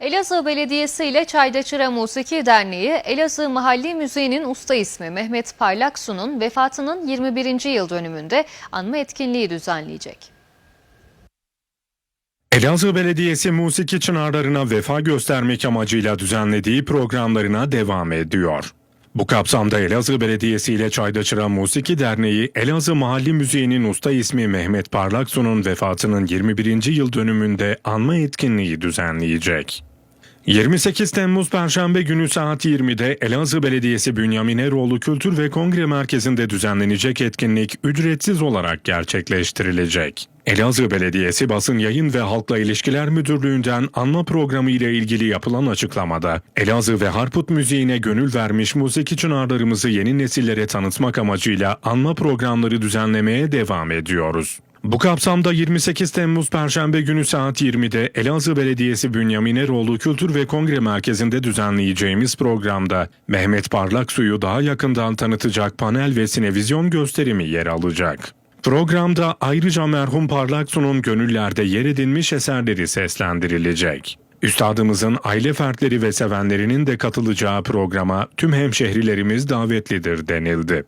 Elazığ Belediyesi ile Çaydaçıra Musiki Derneği, Elazığ Mahalli Müziği'nin usta ismi Mehmet Parlaksu'nun vefatının 21. yıl dönümünde anma etkinliği düzenleyecek. Elazığ Belediyesi musiki çınarlarına vefa göstermek amacıyla düzenlediği programlarına devam ediyor. Bu kapsamda Elazığ Belediyesi ile Çaydaçıra Musiki Derneği, Elazığ Mahalli Müziği'nin usta ismi Mehmet Parlaksu'nun vefatının 21. yıl dönümünde anma etkinliği düzenleyecek. 28 Temmuz Perşembe günü saat 20'de Elazığ Belediyesi Bünyamin Eroğlu Kültür ve Kongre Merkezi'nde düzenlenecek etkinlik ücretsiz olarak gerçekleştirilecek. Elazığ Belediyesi Basın Yayın ve Halkla İlişkiler Müdürlüğü'nden anma programı ile ilgili yapılan açıklamada, Elazığ ve Harput müziğine gönül vermiş müzik çınarlarımızı yeni nesillere tanıtmak amacıyla anma programları düzenlemeye devam ediyoruz. Bu kapsamda 28 Temmuz Perşembe günü saat 20'de Elazığ Belediyesi Bünyamin Eroğlu Kültür ve Kongre Merkezi'nde düzenleyeceğimiz programda Mehmet Parlaksu'yu daha yakından tanıtacak panel ve sinevizyon gösterimi yer alacak. Programda ayrıca merhum Parlaksu'nun gönüllerde yer edinmiş eserleri seslendirilecek. Üstadımızın aile fertleri ve sevenlerinin de katılacağı programa tüm hemşehrilerimiz davetlidir denildi.